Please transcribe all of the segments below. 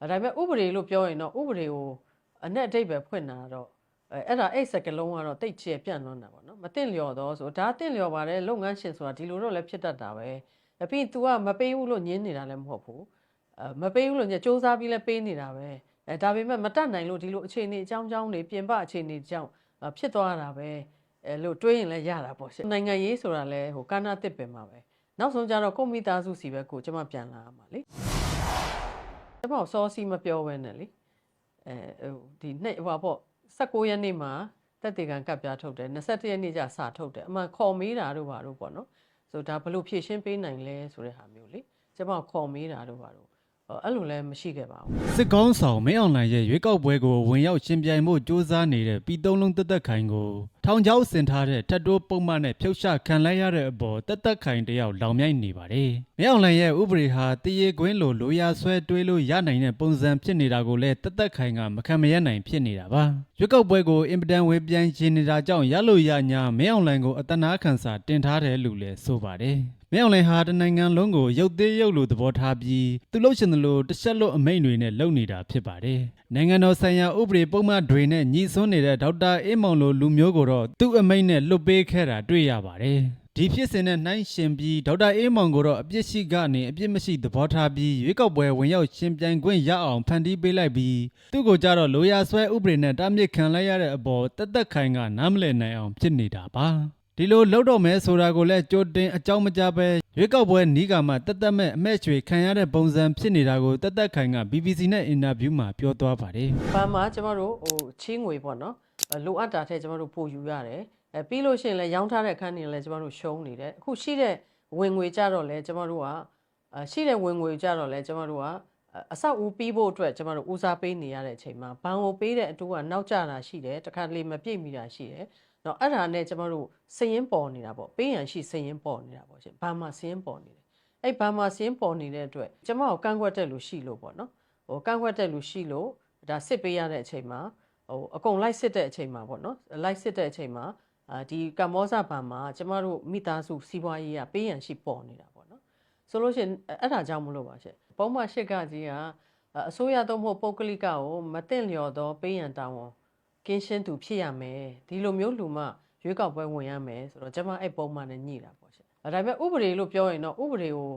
ဒါပေမဲ့ဥပဒေလို့ပြောရင်တော့ဥပဒေကိုအ내အတိတ်ပဲဖွင့်တာတော့အဲအဲ့ဒါအဲ့စကလုံးကတော့တိတ်ချေပြန့်လွန်းတာပေါ့နော်မတင်လျော်တော့ဆိုဒါတင့်လျော်ပါတယ်လုပ်ငန်းရှင်ဆိုတာဒီလိုတော့လည်းဖြစ်တတ်တာပဲအပြင် तू ကမပေးဘူးလို့ညင်းနေတာလည်းမဟုတ်ဘူးအဲမပေးဘူးလို့ညစူးစမ်းပြီးလည်းပေးနေတာပဲအဲဒါပေမဲ့မတတ်နိုင်လို့ဒီလိုအခြေအနေအကြောင်းကြောင်းတွေပြင်ပအခြေအနေကြောင့်အဲဖြစ်သွားတာပဲအဲလို့တွေးရင်လည်းရတာပေါ့ရှင်နိုင်ငံရေးဆိုတာလည်းဟိုကာနာတစ်ပင်မှာပဲနောက်ဆုံးကျတော့ကိုယ့်မိသားစုစီပဲကိုကျမပြန်လာရမှာလေ ကျမစောစီမပြောဘဲနဲ့လေအဲဟိုဒီနေ့ဟိုပေါ့16ရက်နေ့မှာတက်တေကန်ကပ်ပြားထုတ်တယ်21ရက်နေ့ကျစာထုတ်တယ်အမှန်ခေါ်မေးတာတို့ဘာတို့ပေါ့နော်ဆိုဒါဘလို့ဖြည့်ရှင်းပေးနိုင်လဲဆိုတဲ့ဟာမျိုးလေကျမခေါ်မေးတာတို့ဘာတို့ဟောအဲ့လိုလည်းမရှိခဲ့ပါဘူးစစ်ကောင်းဆောင်မင်းအောင်လှိုင်ရဲ့ရွေးကောက်ပွဲကိုဝင်ရောက်ရှင်ပြိုင်မှုစ조사နေတဲ့ပြည်သုံးလုံးတက်တက်ခိုင်ကို ထောင်ချောက်ဆင်ထားတဲ့ထတ်တိုးပုံမှန်နဲ့ဖြုတ်ချခံလိုက်ရတဲ့အပေါ်တက်တက်ခိုင်တယောက်လောင်မြိုက်နေပါတယ်။မင်းအောင်လှိုင်ရဲ့ဥပဒေဟာတရေကွင်းလိုလိုရာဆွဲတွေးလို့ရနိုင်တဲ့ပုံစံဖြစ်နေတာကိုလည်းတက်တက်ခိုင်ကမခံမရနိုင်ဖြစ်နေတာပါ။ရွေးကောက်ပွဲကိုအင်ပဒန်ဝေပြန်ရှင်နေတာကြောင့်ရလို့ရညာမင်းအောင်လှိုင်ကိုအတနာခံစာတင်ထားတယ်လို့လည်းဆိုပါတယ်။ မင်းအောင်လှိုင်ဟာတနိုင်ငံလုံးကိုရုပ်သေးရုပ်လိုသဘောထားပြီးသူလှုပ်ရှင်သလိုတစ်ချက်လို့အမိန့်တွေနဲ့လုပ်နေတာဖြစ်ပါတယ်။နိုင်ငံတော်ဆိုင်ရာဥပဒေပုံမှန်တွေနဲ့ညီစွန်းနေတဲ့ဒေါက်တာအေးမောင်လိုလူမျိုးကိုတော့သူ့အမိန့်နဲ့လွတ်ပေးခဲ့တာတွေ့ရပါတယ်။ဒီဖြစ်စဉ်နဲ့နှိုင်းရှင်ပြီးဒေါက်တာအေးမောင်ကိုတော့အပြစ်ရှိကနေအပြစ်မရှိသဘောထားပြီးရွေးကောက်ပွဲဝင်ရောက်ရှင်ပြိုင်ခွင့်ရအောင်ဖန်တီးပေးလိုက်ပြီးသူ့ကိုကြတော့လိုရာဆွဲဥပဒေနဲ့တားမြစ်ခံလိုက်ရတဲ့အပေါ်တက်တက်ခိုင်ကနားမလည်နိုင်အောင်ဖြစ်နေတာပါ။ ဒီလိုလောက်တော့မဲဆိုတာကိုလည်းကြိုတင်အကြောင်းမကြားပဲရွေးကောက်ပွဲနီးကမှတက်တက်မဲ့အမဲချွေခံရတဲ့ပုံစံဖြစ်နေတာကိုတက်တက်ခိုင်က BBC နဲ့အင်တာဗျူးမှာပြောသွားပါတယ်။ဘာမှကျမတို့ဟိုချင်းငွေပေါ့နော်အဲလိုအပ်တာထက်ကျမတို့ပိုယူရတယ်။အဲပြီးလို့ရှိရင်လည်းရောင်းထားတဲ့အခန်းတွေလည်းကျမတို့ရှုံးနေတယ်။အခုရှိတဲ့ဝင်ငွေကြတော့လည်းကျမတို့ကအဲရှိတဲ့ဝင်ငွေကြတော့လည်းကျမတို့ကအဆောက်အဦပြီးဖို့အတွက်ကျမတို့ဦးစားပေးနေရတဲ့အချိန်မှာဘဏ်ကိုပေးတဲ့အတူကနောက်ကျတာရှိတယ်။တစ်ခါတလေမပြည့်မီတာရှိတယ်။ တော့အဲ့ဒါနဲ့ကျမတို့စည်ရင်ပေါ်နေတာပေါ့ပေးရန်ရှိစည်ရင်ပေါ်နေတာပေါ့ရှင်။ဘာမှစည်ရင်ပေါ်နေတယ်။အဲ့ဘာမှစည်ရင်ပေါ်နေတဲ့အတွက်ကျမကိုကန့်ကွက်တဲ့လူရှိလို့ပေါ့နော်။ဟိုကန့်ကွက်တဲ့လူရှိလို့ဒါစစ်ပေးရတဲ့အချိန်မှာဟိုအကုန်လိုက်စစ်တဲ့အချိန်မှာပေါ့နော်။လိုက်စစ်တဲ့အချိန်မှာအာဒီကမ္ဘောဇဘဏ်မှာကျမတို့မိသားစုစီးပွားရေးကပေးရန်ရှိပေါ်နေတာပေါ့နော်။ဆိုလို့ရှိရင်အဲ့ဒါကြောင့်မလို့ပါရှင်။ပုံမှန်ရှစ်ကကြီးကအစိုးရသို့မဟုတ်ပုဂ္ဂလိကကိုမတင်လျော်သောပေးရန်တာဝန် ကင်းရှင်းသူဖြစ်ရမယ်ဒီလိုမျိုးလူမှရွေးကောက်ပွဲဝင်ရမယ်ဆိုတော့ကျမအဲ့ပုံမှန်နဲ့ညှိတာပေါ့ရှင်။ဒါပေမဲ့ဥပဒေလို့ပြောရင်တော့ဥပဒေကို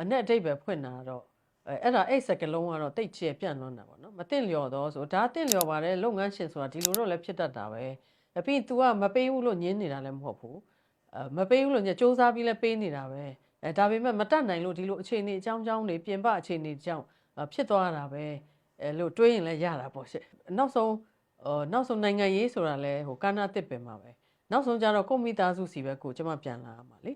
အ내အတိတ်ပဲဖွင့်တာတော့အဲအဲ့ဒါအဲ့စကလုံးကတော့တိတ်ချေပြန့်လွန်းတာပေါ့နော်မတင်လျော်တော့ဆိုဒါတင့်လျော်ပါတယ်လုပ်ငန်းရှင်ဆိုတာဒီလိုတော့လည်းဖြစ်တတ်တာပဲအပြင် तू ကမပေးဘူးလို့ညင်းနေတာလည်းမဟုတ်ဘူးအဲမပေးဘူးလို့ညစူးစမ်းပြီးလည်းပေးနေတာပဲအဲဒါပေမဲ့မတတ်နိုင်လို့ဒီလိုအခြေအနေအကြောင်းကြောင်းတွေပြင်ပအခြေအနေကြောင့်အဲဖြစ်သွားတာပဲအဲလို့တွေးရင်လည်းရတာပေါ့ရှင့်နောက်ဆုံးဟို နောက်ဆုံးနိုင်ငံရေးဆိုတာလဲဟိုကာနာတစ်ပင်မှာပဲနောက်ဆုံးကျတော့ကိုယ့်မိသားစုစီပဲကိုကျမပြန်လာရမှာလေ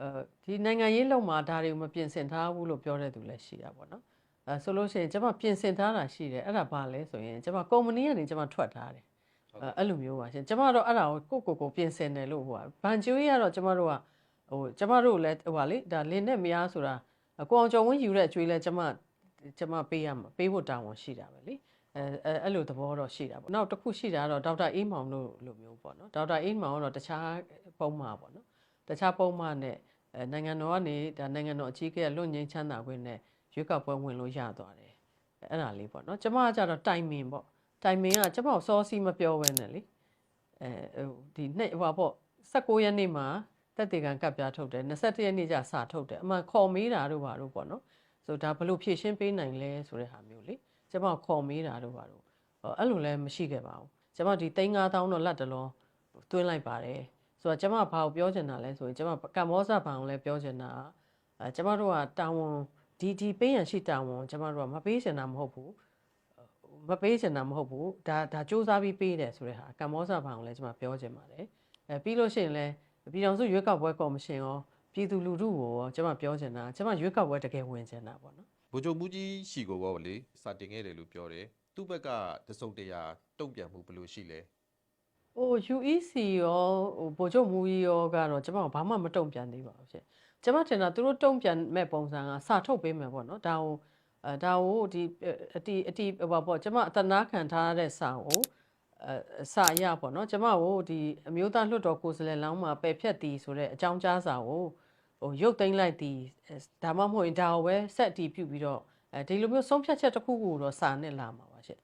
အဲဒီနိုင်ငံရေးလုံမှာဒါတွေကိုမပြင်ဆင်ထားဘူးလို့ပြောတဲ့သူလည်းရှိတာပေါ့နော်အဲဆိုလို့ရှိရင်ကျမပြင်ဆင်ထားတာရှိတယ်အဲ့ဒါဘာလဲဆိုရင်ကျမကုမ္ပဏီကနေကျမထွက်ထားတယ်အဲ့အဲ့လိုမျိုးပါရှင်ကျမတို့အဲ့ဒါကိုကိုကိုကိုပြင်ဆင်တယ်လို့ဟိုကဘန်ကျိုးကြီးကတော့ကျမတို့ကဟိုကျမတို့လည်းဟိုပါလေဒါလင်းနဲ့မယားဆိုတာကိုအောင်ကျော်ဝင်းယူတဲ့အကျွေးလဲကျမကျမပေးရမှာပေးဖို့တာဝန်ရှိတာပဲလေ အဲအဲအဲ့လိုသဘောတော့ရှိတာပေါ့နောက်တစ်ခုရှိတာကတော့ဒေါက်တာအေးမောင်တို့လိုမျိုးပေါ့နော်ဒေါက်တာအေးမောင်ကတော့တခြားပုံမှန်ပေါ့နော်တခြားပုံမှန်နဲ့အဲနိုင်ငံတော်ကနေဒါနိုင်ငံတော်အကြီးအကဲကလွတ်ငင်းချမ်းသာခွင့်နဲ့ရွေးကောက်ပွဲဝင်လို့ရသွားတယ်အဲ့ဒါလေးပေါ့နော်ကျမကကြတော့တိုင်မင်ပေါ့တိုင်မင်ကကျမကိုစောစီမပြောဘဲနဲ့လေအဲဟိုဒီနေ့ဟိုပေါ့16ရက်နေ့မှာတက်တေကန်ကပ်ပြားထုတ်တယ်21ရက်နေ့ကျစာထုတ်တယ်အမှန်ခေါ်မေးတာတို့ဘာတို့ပေါ့နော်ဆိုဒါဘလို့ဖြည့်ရှင်းပေးနိုင်လဲဆိုတဲ့ဟာမျိုးလေ ကျမခေါ်မေးတာတို့ဘာတို့ဟောအဲ့လိုလည်းမရှိခဲ့ပါဘူးကျမဒီ3000တော့လက်တလုံးတွင်းလိုက်ပါတယ်ဆိုတော့ကျမဘာကိုပြောချင်တာလဲဆိုရင်ကျမကမ္ဘောဇဘဏ်ကိုလည်းပြောချင်တာအဲကျမတို့ကတာဝန်ဒီဒီပေးရန်ရှိတာဝန်ကျမတို့ကမပေးချင်တာမဟုတ်ဘူးမပေးချင်တာမဟုတ်ဘူးဒါဒါစူးစမ်းပြီးပေးတယ်ဆိုတဲ့ဟာကမ္ဘောဇဘဏ်ကိုလည်းကျွန်မပြောချင်ပါတယ်အဲပြီးလို့ရှိရင်လည်းပြည်တော်စုရွေးကောက်ပွဲကော်မရှင်ရောပြည်သူလူထုကိုရောကျွန်မပြောချင်တာကျွန်မရွေးကောက်ပွဲတကယ်ဝင်ချင်တာပေါ့နော် ဗိုလ်ချုပ်မူကြီးရှီကိုပေါ့လေစာတင်ခဲ့တယ်လို့ပြောတယ်သူ့ဘက်ကတစုံတရာတုံ့ပြန်မှုဘယ်လိုရှိလဲဟို UEC ရောဟိုဗိုလ်ချုပ်မူကြီးရောကတော့ကျွန်မဘာမှမတုံ့ပြန်သေးပါဘူးရှင်ကျွန်မထင်တာသူတို့တုံ့ပြန်မဲ့ပုံစံကစာထုတ်ပေးမယ်ပေါ့နော်ဒါကိုအဲဒါကိုဒီအတီအတီဟိုပါပေါ့ကျွန်မအတနာခံထားတဲ့စာကိုအဲစာရပေါ့နော်ကျွန်မကိုဒီအမျိုးသားလွှတ်တော်ကိုယ်စားလှယ်လောင်းမှာပယ်ဖြတ်တီဆိုတဲ့အကြောင်းကြားစာကို ဟိုရုပ်သိမ်းလိုက်တီဒါမှမဟုတ်ရင်ဒါကိုပဲဆက်တီးပြုတ်ပြီးတော့အဲဒီလိုမျိုးဆုံးဖြတ်ချက်တစ်ခုခုကိုတော့စာနဲ့လာမှာပါရှင့်